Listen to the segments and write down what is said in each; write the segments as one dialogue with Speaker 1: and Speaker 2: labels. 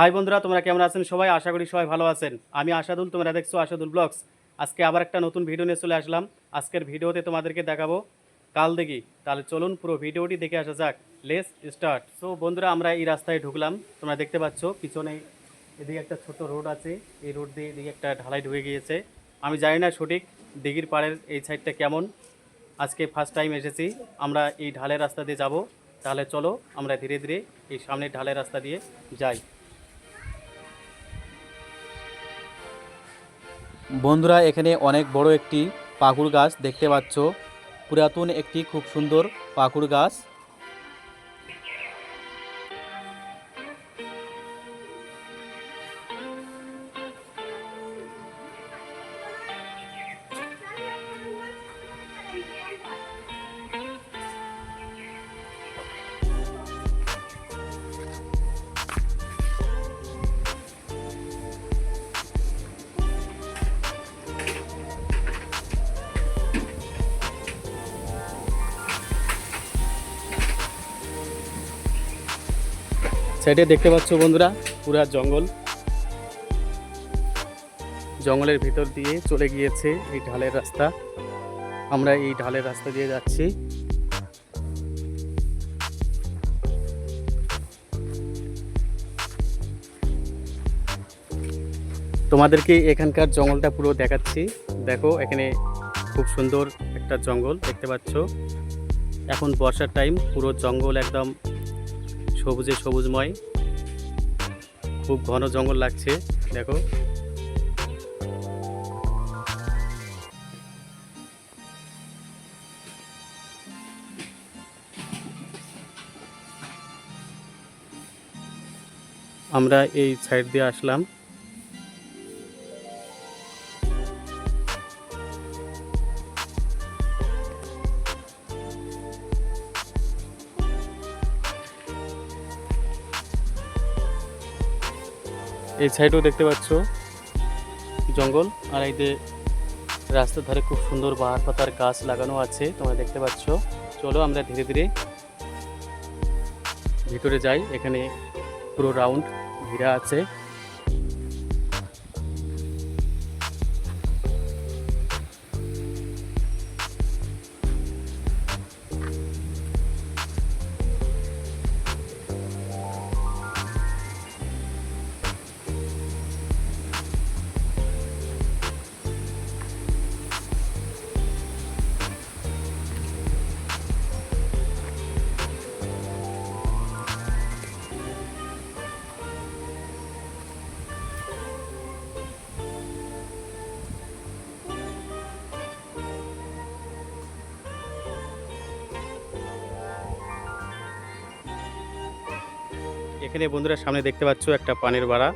Speaker 1: High বন্ধুরা, তোমরা কেমন আছেন সবাই? আশা করি সবাই ভালো আছেন। আমি আশাদুল, তোমরা দেখছ আশাদুল ব্লগস। আজকে আবার একটা নতুন ভিডিও নিয়ে চলে আসলাম। আজকের ভিডিওতে তোমাদেরকে দেখাবো কাল দেখি তাহলে চলুন পুরো ভিডিওটি দেখে আসা যাক। লেস স্টার্ট সো বন্ধুরা, আমরা এই রাস্তায় ঢুকলাম। তোমরা দেখতে পাচ্ছ, পিছনে এদিকে একটা ছোট রোড আছে। এই রোড দিয়ে এদিকে একটা ঢালাই ঢুকে গিয়েছে। আমি জানি না সঠিক, দিঘির পাড়ের এই সাইডটা কেমন। আজকে ফার্স্ট টাইম এসেছি। আমরা এই ঢালের রাস্তা দিয়ে যাব। তাহলে চলো, আমরা ধীরে ধীরে এই সামনের ঢালের রাস্তা দিয়ে যাই। বন্ধুরা, এখানে অনেক বড় একটি পাকুড় গাছ দেখতে পাচ্ছ। পুরাতন একটি খুব সুন্দর পাকুড় গাছ। সাইডে দেখতে পাচ্ছ বন্ধুরা, পুরা জঙ্গল। জঙ্গলের ভিতর দিয়ে চলে গিয়েছে এই ঢালের রাস্তা। আমরা এই ঢালের রাস্তা দিয়ে যাচ্ছি। তোমাদেরকে এখানকার জঙ্গলটা পুরো দেখাচ্ছি। দেখো, এখানে খুব সুন্দর একটা জঙ্গল দেখতে পাচ্ছ। এখন বর্ষার টাইম পুরো জঙ্গল একদম সবুজে সবুজময়। খুব ঘন জঙ্গল লাগছে দেখো। আমরা এই সাইড দিয়ে আসলাম। এই সাইডেও দেখতে পাচ্ছ জঙ্গল, আর এই রাস্তার ধারে খুব সুন্দর বাহার পাতার গাছ লাগানো আছে, তোমরা দেখতে পাচ্ছ। চলো আমরা ধীরে ধীরে ভিতরে যাই, এখানে পুরো রাউন্ড ঘিরা আছে। এখানে বন্ধুরা সামনে দেখতে পাচ্ছ একটা পানের বাড়া।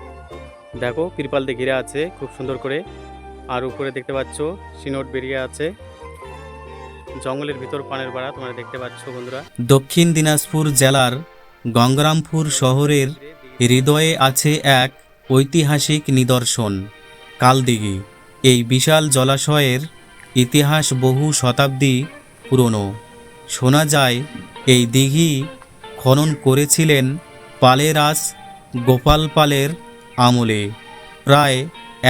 Speaker 1: দেখো, ত্রিপাল দিয়ে ঘিরে আছে, খুব সুন্দর করে। আর উপরে দেখতে পাচ্ছ সিনোট বেরিয়ে আছে। জঙ্গলের ভিতর পানের বাড়া, তোমরা দেখতে পাচ্ছ বন্ধুরা।
Speaker 2: দক্ষিণ দিনাজপুর জেলার গঙ্গরামপুর শহরের হৃদয়ে আছে এক ঐতিহাসিক নিদর্শন, কালদিঘি। এই বিশাল জলাশয়ের ইতিহাস বহু শতাব্দী পুরনো। শোনা যায়, এই দিঘি খনন করেছিলেন পালেরাস গোপাল পালের আমলে। প্রায়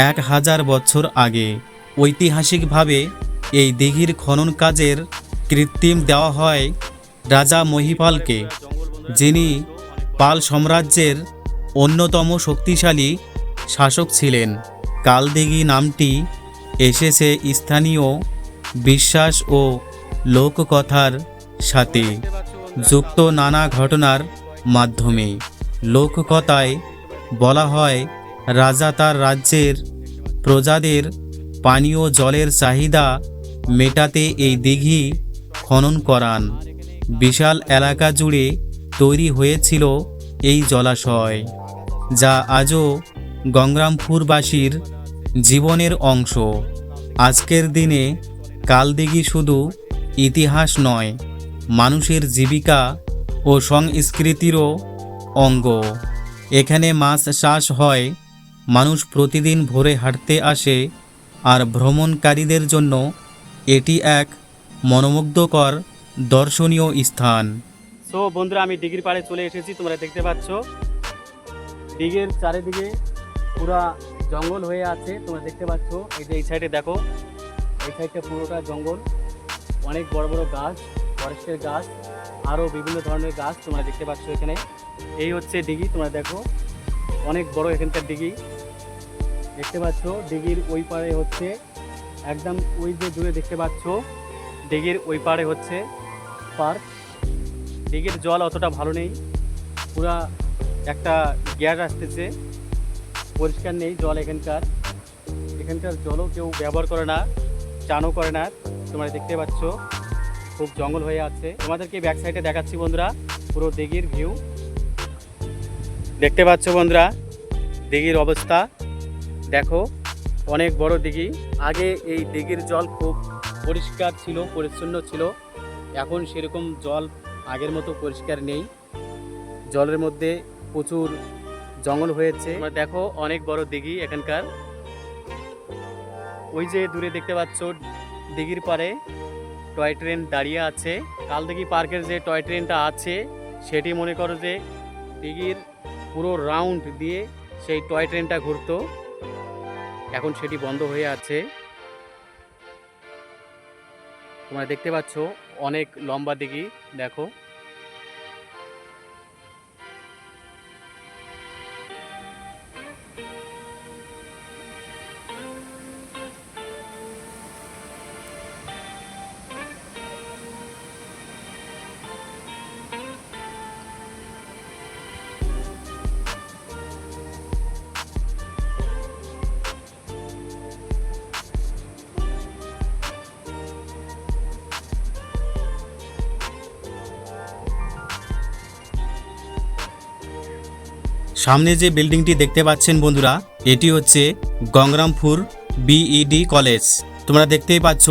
Speaker 2: এক হাজার বছর আগে ঐতিহাসিকভাবে এই দিঘির খনন কাজের কৃত্রিম দেওয়া হয় রাজা মহিপালকে, যিনি পাল সাম্রাজ্যের অন্যতম শক্তিশালী শাসক ছিলেন। কালদিঘি নামটি এসেছে স্থানীয় বিশ্বাস ও লোককথার সাথে। যুক্ত নানা ঘটনার মাধ্যমে। লোককথায় বলা হয়, রাজা তার রাজ্যের প্রজাদের পানীয় জলের চাহিদা মেটাতে এই দিঘি খনন করান। বিশাল এলাকা জুড়ে তৈরি হয়েছিল এই জলাশয়, যা আজও গঙ্গরামপুরবাসীর জীবনের অংশ। আজকের দিনে কালদিঘি শুধু ইতিহাস নয়, মানুষের জীবিকা ও সংস্কৃতিরও অঙ্গ। এখানে মাছ চাষ হয়, মানুষ প্রতিদিন ভোরে হাঁটতে আসে আর ভ্রমণকারীদের জন্য এটি এক মনোমুগ্ধকর দর্শনীয় স্থান।
Speaker 1: সো বন্ধুরা, আমি ডিগির পাড়ে চলে এসেছি, তোমরা দেখতে পাচ্ছ। দিঘির চারিদিকে পুরা জঙ্গল হয়ে আছে, তোমরা দেখতে পাচ্ছ। এই যে এই সাইডে দেখো, এই সাইডটা পুরোটা জঙ্গল। অনেক বড় বড় গাছ, ফরেস্টের গাছ। আরও বিভিন্ন ধরনের গাছ তোমরা দেখতে পাচ্ছ এখানে। এই হচ্ছে দিঘি, তোমরা দেখো। অনেক বড় এখানকার দিঘি। দেখতে পাচ্ছ, দিঘির ওই পারে হচ্ছে একদম ওই যে দূরে দেখতে পাচ্ছ, দিঘির ওই পারে হচ্ছে পার্ক। দিঘির জল অতটা ভালো নেই। পুরা একটা গ্যাস আসতেছে। পরিষ্কার নেই জল এখানকার। এখানকার জলও কেউ ব্যবহার করে না, চানও করে না। তোমরা দেখতে পাচ্ছ। খুব জঙ্গল হয়ে আছে। তোমাদেরকে ব্যাক সাইডে দেখাচ্ছি বন্ধুরা, পুরো দিঘির ভিউ দেখতে পাচ্ছ বন্ধুরা, দিঘির অবস্থা। দেখো, অনেক বড় দিঘি। আগে এই দিঘির জল খুব পরিষ্কার ছিল, পরিচ্ছন্ন ছিল। এখন সেরকম জল আগের মতো পরিষ্কার নেই। জলের মধ্যে প্রচুর জঙ্গল হয়েছে। দেখো, অনেক বড় দিঘি এখানকার। ওই যে দূরে দেখতে পাচ্ছ, দিঘির পারে টয় ট্রেন দাঁড়িয়ে আছে। কালদিঘি পার্কের যে টয় ট্রেনটা আছে, সেটি মনে করো যে দিঘির পুরো রাউন্ড দিয়ে সেই টয় ট্রেনটা ঘুরত। এখন সেটি বন্ধ হয়ে আছে। তোমরা দেখতে পাচ্ছ অনেক লম্বা দিঘি, দেখো।
Speaker 2: সামনে যে বিল্ডিংটি দেখতে পাচ্ছেন বন্ধুরা, এটি হচ্ছে গঙ্গরামপুর বিইডি কলেজ। তোমরা দেখতেই পাচ্ছ,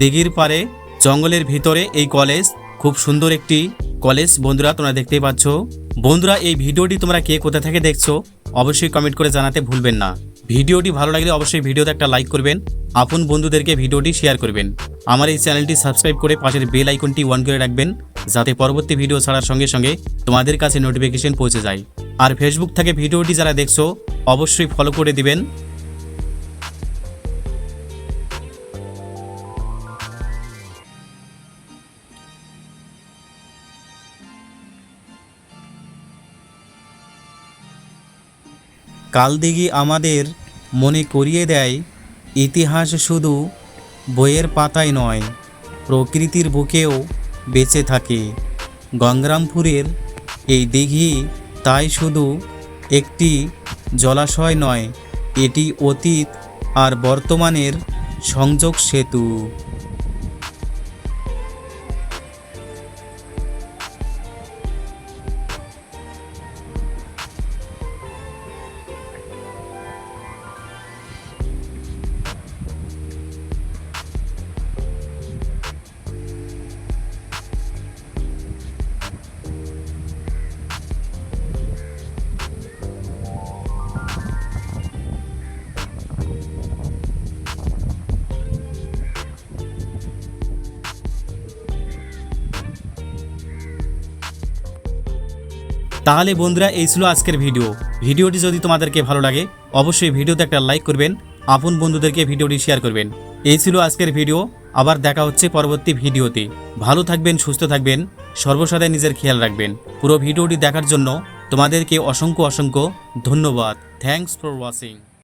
Speaker 2: দিঘির পারে জঙ্গলের ভিতরে এই কলেজ। খুব সুন্দর একটি কলেজ বন্ধুরা, তোমরা দেখতেই পাচ্ছ। বন্ধুরা, এই ভিডিওটি তোমরা কে কোথা থেকে দেখছ, অবশ্যই কমেন্ট করে জানাতে ভুলবেন না। ভিডিওটি ভালো লাগলে অবশ্যই ভিডিওতে একটা লাইক করবেন, আপন বন্ধুদেরকে ভিডিওটি শেয়ার করবেন। আমার এই চ্যানেলটি সাবস্ক্রাইব করে পাশের বেল আইকনটি অন করে রাখবেন। যাতে পরবর্তী ভিডিও ছাড়ার সঙ্গে সঙ্গে তোমাদের কাছে নোটিফিকেশন পৌঁছে যায়। আর ফেসবুক থেকে ভিডিওটি যারা দেখছ, অবশ্যই ফলো করে দিবেন। কালদিঘি আমাদের মনে করিয়ে দেয়, ইতিহাস শুধু বইয়ের পাতায় নয়, প্রকৃতির বুকেও বেঁচে থাকে। গঙ্গরামপুরের এই দিঘি তাই শুধু একটি জলাশয় নয়, এটি অতীত আর বর্তমানের সংযোগ সেতু। তাহলে বন্ধুরা, এই ছিল আজকের ভিডিও। ভিডিওটি যদি তোমাদেরকে ভালো লাগে, অবশ্যই ভিডিওতে একটা লাইক করবেন, আপন বন্ধুদেরকে ভিডিওটি শেয়ার করবেন। এই ছিল আজকের ভিডিও, আবার দেখা হচ্ছে পরবর্তী ভিডিওতে। ভালো থাকবেন, সুস্থ থাকবেন সর্বসাদায় নিজের খেয়াল রাখবেন। পুরো ভিডিওটি দেখার জন্য তোমাদেরকে অসংখ্য অসংখ্য ধন্যবাদ। Thanks for watching